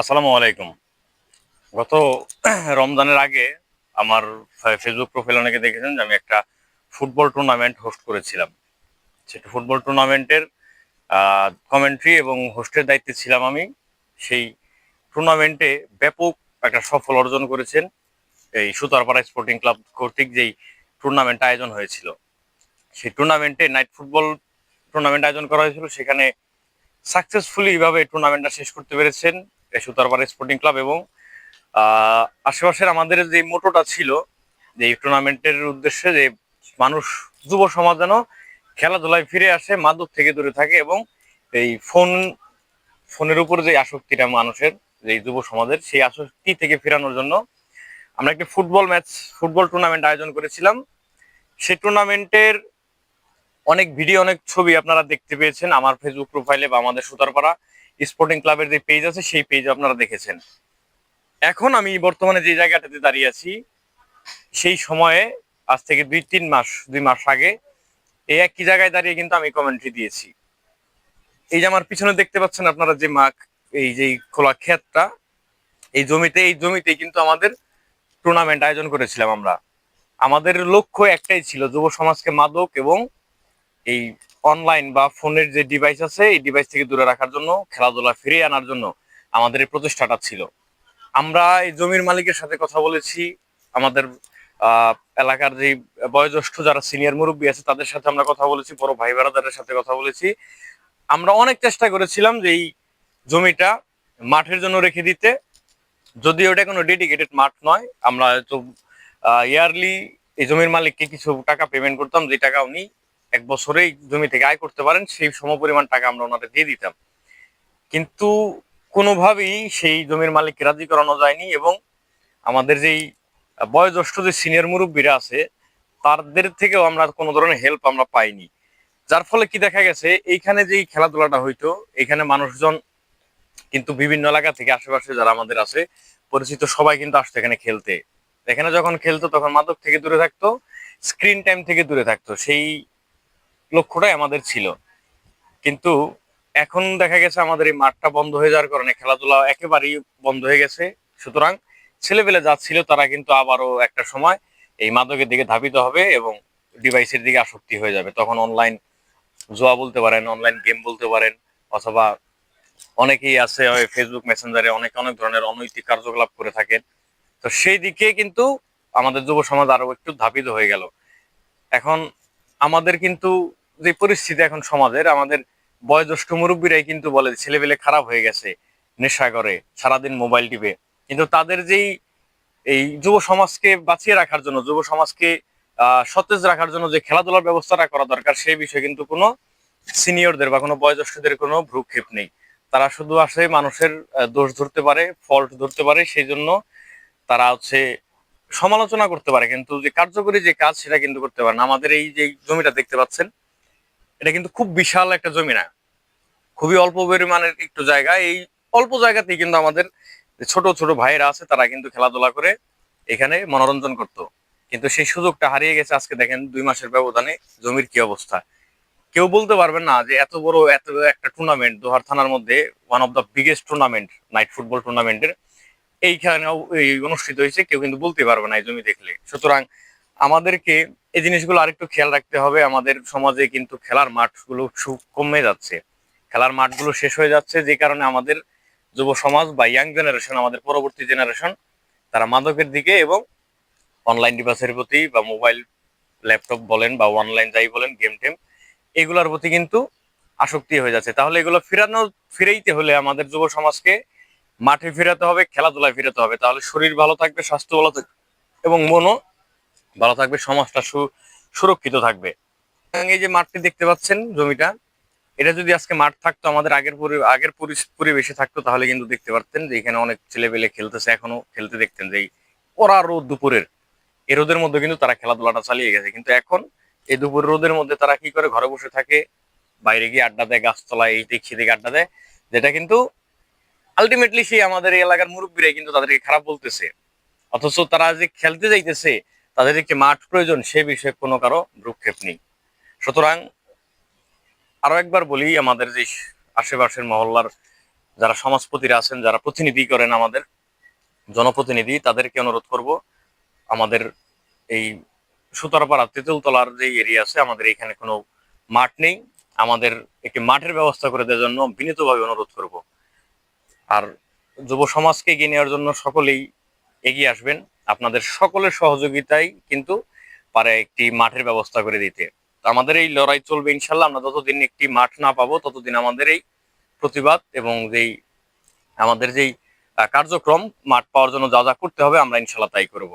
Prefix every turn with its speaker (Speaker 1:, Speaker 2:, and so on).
Speaker 1: আসসালামু আলাইকুম। গত রমজানের আগে আমার ফেসবুক প্রোফাইল অনেকে দেখেছেন যে আমি একটা ফুটবল টুর্নামেন্ট হোস্ট করেছিলাম। সেটা ফুটবল টুর্নামেন্টের কমেন্ট্রি এবং হোস্টের দায়িত্বে ছিলাম আমি। সেই টুর্নামেন্টে ব্যাপক একটা সফল অর্জন করেছেন এই সুতারপাড়া স্পোর্টিং ক্লাব কর্তৃক যেই টুর্নামেন্ট আয়োজন হয়েছিল। সেই টুর্নামেন্টে নাইট ফুটবল টুর্নামেন্ট আয়োজন করা হয়েছিল। সেখানে সাকসেসফুলি এইভাবে টুর্নামেন্টটা শেষ করতে পেরেছেন। সুতারপাড়া স্পোর্টিং ক্লাব এবং আশেপাশের আমাদের যে মোটোটা ছিল, যে এই টুর্নামেন্টের উদ্দেশ্যে যে মানুষ, যুব সমাজ যেন খেলাধুলায় ফিরে আসে, মাদক থেকে দূরে থাকে এবং এই ফোন, ফোনের উপর যে আসক্তিটা মানুষের, যে যুব সমাজের, সেই আসক্তি থেকে ফেরানোর জন্য আমরা একটি ফুটবল ম্যাচ, ফুটবল টুর্নামেন্ট আয়োজন করেছিলাম। সেই টুর্নামেন্টের অনেক ভিডিও অনেক ছবি আপনারা দেখতে পেয়েছেন আমার ফেসবুক প্রোফাইলে বা আমাদের সুতারপাড়া। স্পোর্টিং ক্লাবের যে পেজ আছে, সেই পেজ আপনারা দেখেছেন। এখন আমি বর্তমানে যে জায়গাটাতে দাঁড়িয়ে আছি, সেই সময়ে, আজ থেকে দুই, তিন মাস, দুই মাস আগে, এই একই জায়গায় দাঁড়িয়ে কিন্তু আমি কমেন্ট্রি দিয়েছি। এই যে আমার পিছনে দেখতে পাচ্ছেন আপনারা যে মাঠ, এই যে খোলা ক্ষেতটা, এই জমিতে এই জমিতে কিন্তু আমাদের টুর্নামেন্ট আয়োজন করেছিলাম আমরা। আমাদের লক্ষ্য একটাই ছিল, যুব সমাজকে মাদক এবং এই অনলাইন বা ফোনের যে ডিভাইস আছে, এই ডিভাইস থেকে দূরে রাখার জন্য, খেলাধুলা ফিরিয়ে আনার জন্য আমাদের এই প্রচেষ্টাটা ছিল। আমরা এই জমির মালিকের সাথে কথা বলেছি। আমাদের এলাকার যে বয়োজ্যেষ্ঠ যারা সিনিয়র মুরব্বী আছে, তাদের সাথে আমরা কথা বলেছি, বড় ভাই বেড়াদারের সাথে কথা বলেছি। আমরা অনেক চেষ্টা করেছিলাম যে এই জমিটা মাঠের জন্য রেখে দিতে। যদিও এটা কোনো ডেডিকেটেড মাঠ নয়, আমরা তো ইয়ারলি এই জমির মালিককে কিছু টাকা পেমেন্ট করতাম যে টাকা উনি এক বছরেই জমি থেকে আয় করতে পারেন, সেই সমপরিমাণ টাকা আমরা ওনাকে দিয়ে দিতাম। কিন্তু কোনোভাবেই সেই জমির মালিককে রাজি করানো যায়নি এবং আমাদের যেই বয়োজ্যেষ্ঠ যে সিনিয়র মুরব্বীরা আছে, তাদের থেকেও আমরা কোনো ধরনের হেল্প আমরা পাইনি। যার ফলে কি দেখা গেছে, এইখানে যেই খেলাধুলাটা হইতো এখানে মানুষজন কিন্তু বিভিন্ন এলাকা থেকে আশেপাশে যারা আমাদের আছে, পরিচিত সবাই কিন্তু আসতো এখানে খেলতে। এখানে যখন খেলতো, তখন মাদক থেকে দূরে থাকতো স্ক্রিন টাইম থেকে দূরে থাকতো। সেই লক্ষ্যটাই আমাদের ছিল। কিন্তু এখন দেখা গেছে আমাদের এই মাঠটা বন্ধ হয়ে যাওয়ার কারণে খেলাধুলা একেবারেই বন্ধ হয়ে গেছে। সুতরাং ছেলেপেলে যা ছিল তারা কিন্তু আবারও একটা সময় এই মাদকের দিকে ধাবিত হবে এবং ডিভাইসের দিকে আসক্তি হয়ে যাবে। তখন অনলাইন জোয়া বলতে পারেন অনলাইন গেম বলতে পারেন, অথবা অনেকেই আছে ফেসবুক মেসেঞ্জারে অনেক অনেক ধরনের অনৈতিক কার্যকলাপ করে থাকেন। তো সেই দিকে কিন্তু আমাদের যুব সমাজ আরও একটু ধাবিত হয়ে গেল। এখন আমাদের কিন্তু যে পরিস্থিতি এখন সমাজের, আমাদের বয়োজ্যেষ্ঠ মুরব্বীরাই কিন্তু বলে ছেলেপেলে খারাপ হয়ে গেছে নেশা করে সারাদিন মোবাইল টিপে। কিন্তু তাদের যেই এই যুব সমাজকে বাঁচিয়ে রাখার জন্য, যুব সমাজকে সতেজ রাখার জন্য যে খেলাধুলার ব্যবস্থাটা করা দরকার, সেই বিষয়ে কিন্তু কোনো সিনিয়রদের বা কোনো বয়োজ্যেষ্ঠদের কোনো ভ্রুক্ষেপ নেই। তারা শুধু আসে মানুষের দোষ ধরতে পারে ফল্ট ধরতে পারে, সেই জন্য তারা হচ্ছে সমালোচনা করতে পারে। কিন্তু যে কার্যকরী যে কাজ, সেটা কিন্তু করতে পারে না। আমাদের এই যে জমিটা দেখতে পাচ্ছেন এটা কিন্তু খুব বিশাল একটা জমি না। খুবই অল্প পরিমাণের একটু জায়গা। এই অল্প জায়গাতেই কিন্তু আমাদের ছোট ছোট ভাইয়েরা আছে, তারা কিন্তু খেলাধুলা করে এখানে মনোরঞ্জন করত। কিন্তু সেই সুযোগটা হারিয়ে গেছে আজকে দেখেন দুই মাসের ব্যবধানে জমির কি অবস্থা। কেউ বলতে পারবেন না যে এত বড় এত একটা টুর্নামেন্ট দোহার থানার মধ্যে one of the biggest tournament night football টুর্নামেন্টের এইখানেও এই অনুষ্ঠিত হয়েছে, কেউ কিন্তু বলতে পারবে না এই জমি দেখলে। সুতরাং আমাদেরকে এই জিনিসগুলো আরেকটু খেয়াল রাখতে হবে। আমাদের সমাজে কিন্তু খেলার মাঠগুলো কমে যাচ্ছে। খেলার মাঠগুলো শেষ হয়ে যাচ্ছে যে কারণে আমাদের যুব সমাজ বা ইয়াং জেনারেশন আমাদের পরবর্তী জেনারেশন তারা মাদকের দিকে এবং অনলাইন ডিভাইসের প্রতি বা মোবাইল ল্যাপটপ বলেন বা অনলাইন যাই বলেন গেম টেম, এগুলোর প্রতি কিন্তু আসক্তি হয়ে যাচ্ছে। তাহলে এগুলো ফিরানো ফিরাইতে হলে আমাদের যুব সমাজকে মাঠে ফিরাতে হবে, খেলাধুলায় ফিরাতে হবে। তাহলে শরীর ভালো থাকবে, স্বাস্থ্য ভালো থাকবে এবং মনও ভালো থাকবে, সমাজটা সুরক্ষিত থাকবে। এই যে মাঠটি দেখতে পাচ্ছেন জমিটা, এটা যদি আজকে মাঠ থাকতো, আমাদের আগের আগের পরিবেশে থাকতো, তাহলে কিন্তু দেখতে পারতেন যে এখানে অনেক ছেলেপেলে খেলতেছে, এখনও খেলতে দেখতেন যে কড়া রোদ দুপুরের। এই রোদের মধ্যে কিন্তু তারা খেলাধুলাটা চালিয়ে গেছে। কিন্তু এখন এই দুপুর রোদের মধ্যে তারা কি করে, ঘরে বসে থাকে, বাইরে গিয়ে আড্ডা দেয়, গাছতলায় এই দিক সেদিকে আড্ডা দেয়, যেটা কিন্তু আলটিমেটলি সেই আমাদের এলাকার মুরব্বীরাই কিন্তু তাদেরকে খারাপ বলতেছে। অথচ তারা যে খেলতে যাইতেছে তাদের যে মাঠ প্রয়োজন সে বিষয়ে কোনো কারও ভ্রুক্ষেপ নেই। সুতরাং আরও একবার বলি, আমাদের যে আশেপাশের মহল্লার যারা সমাজপতিরা আছেন, যারা প্রতিনিধি করেন আমাদের, জনপ্রতিনিধি, তাদেরকে অনুরোধ করব, আমাদের এই সুতারপাড়া, তেঁতুলতলার যে এরিয়া আছে, আমাদের এখানে কোনো মাঠ নেই। আমাদের একটি মাঠের ব্যবস্থা করে দেওয়ার জন্য বিনীতভাবে অনুরোধ করব। আর যুব সমাজকে এগিয়ে নেওয়ার জন্য সকলেই এগিয়ে আসবেন। আপনাদের সকলের সহযোগিতাই কিন্তু পারে একটি মাঠের ব্যবস্থা করে দিতে। তো আমাদের এই লড়াই চলবে ইনশাল্লাহ, আমরা যতদিন একটি মাঠ না পাবো, ততদিন আমাদের এই প্রতিবাদ এবং যেই, আমাদের যেই কার্যক্রম, মাঠ পাওয়ার জন্য যা যা করতে হবে আমরা ইনশাল্লাহ তাই করব।